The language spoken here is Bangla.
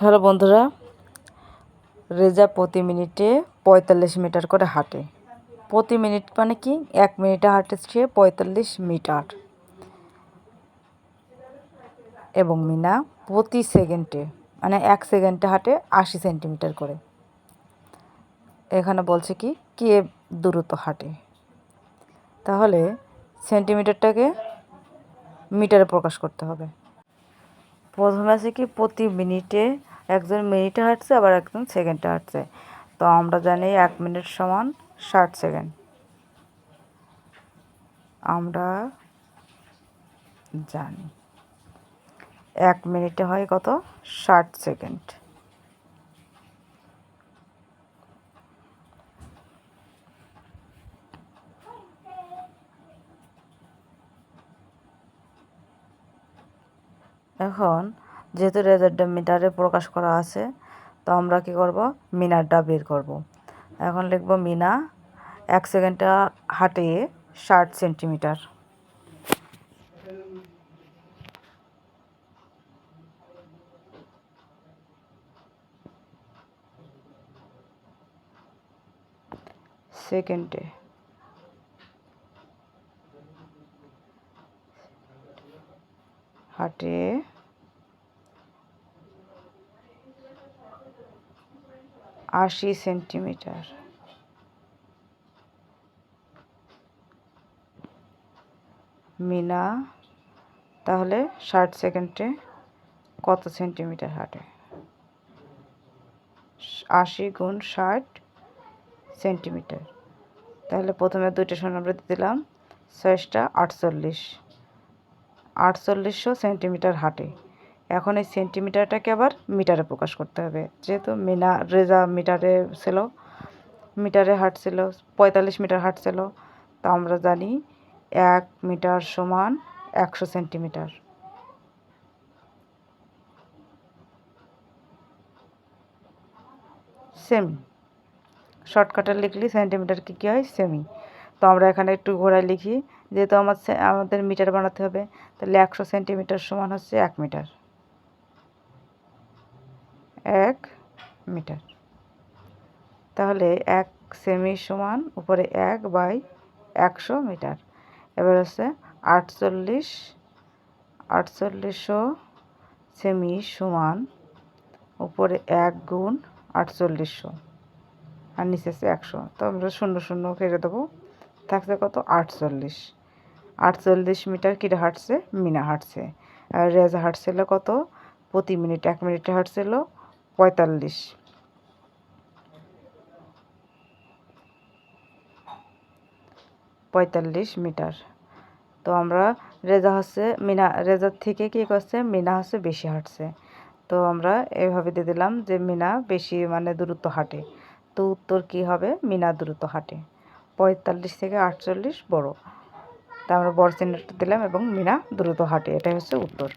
হ্যালো বন্ধুরা, রেজা প্রতি মিনিটে পঁয়তাল্লিশ মিটার করে হাঁটে। প্রতি মিনিট মানে কি? এক মিনিটে হাঁটে সে পঁয়তাল্লিশ মিটার। এবং মিনা প্রতি সেকেন্ডে মানে এক সেকেন্ডে হাঁটে আশি সেন্টিমিটার করে। এখানে বলছে কি? কে দ্রুত হাঁটে। তাহলে সেন্টিমিটারটাকে মিটারে প্রকাশ করতে হবে। প্রথমে আছে কি প্রতি মিনিটে একজন মিনিটে হাঁটছে, আবার একজন সেকেন্ডে হাঁটছে। তো আমরা জানি এক মিনিট সমান ষাট সেকেন্ড। আমরা জানি। এক মিনিটে হয় কত? ষাট সেকেন্ড। এখন যেহেতু রেজাল্টটা মিটারে প্রকাশ করা আছে, তো আমরা কি করব? মিনারটা বের করব। এখন লিখব মিনা এক সেকেন্ডটা হাঁটিয়ে ষাট সেন্টিমিটার। সেকেন্ডে। হাঁটিয়ে আশি সেন্টিমিটার। মিনা, তাহলে ষাট সেকেন্ডে কত সেন্টিমিটার হাঁটে? আশি গুণ ষাট সেন্টিমিটার। তাহলে প্রথমে দুইটা শূন্য আমরা দিলাম ছয়টা আটচল্লিশ। আটচল্লিশশো সেন্টিমিটার হাঁটে। এখন এই সেন্টিমিটারটাকে আবার মিটারে প্রকাশ করতে হবে। যেহেতু মিনা, রেজা মিটারে ছিল, মিটারে হাট হাঁটছিল পঁয়তাল্লিশ মিটার হাঁটছিল তা আমরা জানি এক মিটার সমান একশো সেন্টিমিটার। সেমি। শর্টকাটে লিখলি সেন্টিমিটারকে কী হয়? সেমি। তো আমরা এখানে একটু ঘোরায় লিখি, যেহেতু আমার আমাদের মিটার বানাতে হবে, তাহলে একশো সেন্টিমিটার সমান হচ্ছে এক মিটার। এক মিটার। তাহলে এক সেমি সমান উপরে এক বাই একশো মিটার। এবার হচ্ছে আটচল্লিশ, আটচল্লিশশো সেমি সমান উপরে এক গুণ আটচল্লিশশো। আর নিচে আছে একশো। তো আমরা শূন্য শূন্য কেটে দেবো। থাকছে কত? আটচল্লিশ। আটচল্লিশ মিটার কিটা হাঁটছে? মিনা হাঁটছে। আর রেজা হাঁটছিল কত? প্রতি মিনিট এক মিনিটে হাঁটছিল। পঁয়তাল্লিশ। পঁয়তাল্লিশ মিটার। তো আমরা রেজা হচ্ছে মিনা, রেজার থেকে কী করছে? মিনা হচ্ছে বেশি হাঁটছে। তো আমরা এভাবে দিয়ে দিলাম যে মিনা বেশি মানে দূরত্ব হাঁটে। তো উত্তর কী হবে? মিনা দূরত্ব হাঁটে। পঁয়তাল্লিশ থেকে আটচল্লিশ বড়। তা আমরা বড় চিহ্নটা দিলাম এবং মিনা দ্রুত হাঁটে। এটাই হচ্ছে উত্তর।